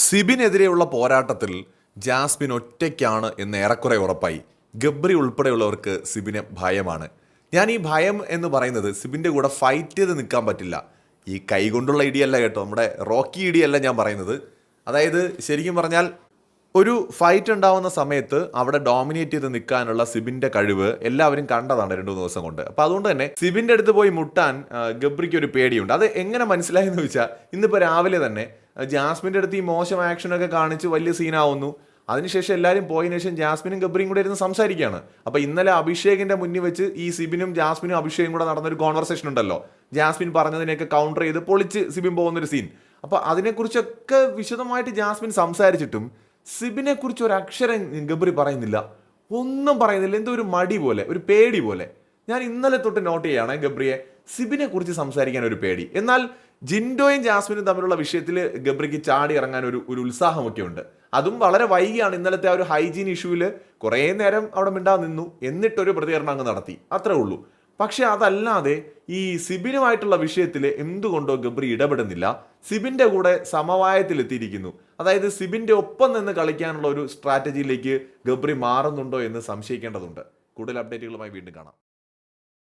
സിബിനെതിരെയുള്ള പോരാട്ടത്തിൽ ജാസ്മിൻ ഒറ്റയ്ക്കാണ് എന്ന് ഏറെക്കുറെ ഉറപ്പായി. ഗബ്രി ഉൾപ്പെടെയുള്ളവർക്ക് സിബിനെ ഭയമാണ്. ഞാൻ ഈ ഭയം എന്ന് പറയുന്നത് സിബിന്റെ കൂടെ ഫൈറ്റ് ചെയ്ത് നിൽക്കാൻ പറ്റില്ല. ഈ കൈ കൊണ്ടുള്ള ഇടിയല്ല കേട്ടോ നമ്മുടെ റോക്കി ഇടിയല്ല ഞാൻ പറയുന്നത്. അതായത് ശരിക്കും പറഞ്ഞാൽ ഒരു ഫൈറ്റ് ഉണ്ടാവുന്ന സമയത്ത് അവിടെ ഡോമിനേറ്റ് ചെയ്ത് നിൽക്കാനുള്ള സിബിന്റെ കഴിവ് എല്ലാവരും കണ്ടതാണ് രണ്ടു ദിവസം കൊണ്ട്. അപ്പോൾ അതുകൊണ്ട് തന്നെ സിബിന്റെ അടുത്ത് പോയി മുട്ടാൻ ഗബ്രിക്ക് ഒരു പേടിയുണ്ട്. അത് എങ്ങനെ മനസ്സിലായെന്ന് ചോദിച്ചാൽ ഇന്നിപ്പോൾ രാവിലെ തന്നെ ആ, ജാസ്മിന്റെ അടുത്ത് ഈ മോശം ആക്ഷനൊക്കെ കാണിച്ച് വലിയ സീനാവുന്നു. അതിനുശേഷം എല്ലാവരും പോയതിനു ശേഷം ജാസ്മിനും ഗബ്രിയും കൂടെ ഇരുന്ന് സംസാരിക്കുകയാണ്. അപ്പൊ ഇന്നലെ അഭിഷേകിന്റെ മുന്നിൽ വെച്ച് ഈ സിബിനും ജാസ്മിനും അഭിഷേകും കൂടെ നടന്നൊരു കോൺവെർസേഷൻ ഉണ്ടല്ലോ. ജാസ്മിൻ പറഞ്ഞതിനെയൊക്കെ കൗണ്ടർ ചെയ്ത് പൊളിച്ച് സിബിൻ പോകുന്നൊരു സീൻ അപ്പൊ അതിനെക്കുറിച്ചൊക്കെ വിശദമായിട്ട് ജാസ്മിൻ സംസാരിച്ചിട്ടും സിബിനെക്കുറിച്ച് ഒരു അക്ഷരം ഗബ്രി പറയുന്നില്ല. ഒന്നും പറയുന്നില്ല. എന്തോ ഒരു മടി പോലെ ഒരു പേടി പോലെ. ഞാൻ ഇന്നലെ തൊട്ട് നോട്ട് ചെയ്യാണ് ഗബ്രിയെ സിബിനെ കുറിച്ച് സംസാരിക്കാൻ ഒരു പേടി. എന്നാൽ ജിൻഡോയും ജാസ്മിനും തമ്മിലുള്ള വിഷയത്തിൽ ഗബ്രിക്ക് ചാടി ഇറങ്ങാൻ ഒരു ഒരു ഉത്സാഹമൊക്കെ ഉണ്ട്. അതും വളരെ വൈകിയാണ് ഇന്നലത്തെ ആ ഒരു ഹൈജീൻ ഇഷ്യൂവിൽ കുറേ നേരം അവിടെ മിണ്ടാ നിന്നു എന്നിട്ടൊരു പ്രതികരണം അങ്ങ് നടത്തി. അത്രേ ഉള്ളൂ. പക്ഷെ അതല്ലാതെ ഈ സിബിനുമായിട്ടുള്ള വിഷയത്തിൽ എന്തുകൊണ്ടോ ഗബ്രി ഇടപെടുന്നില്ല. സിബിന്റെ കൂടെ സമവായത്തിലെത്തിയിരിക്കുന്നു. അതായത് സിബിന്റെ ഒപ്പം നിന്ന് കളിക്കാനുള്ള ഒരു സ്ട്രാറ്റജിയിലേക്ക് ഗബ്രി മാറുന്നുണ്ടോ എന്ന് സംശയിക്കേണ്ടതുണ്ട്. കൂടുതൽ അപ്ഡേറ്റുകളുമായി വീണ്ടും കാണാം.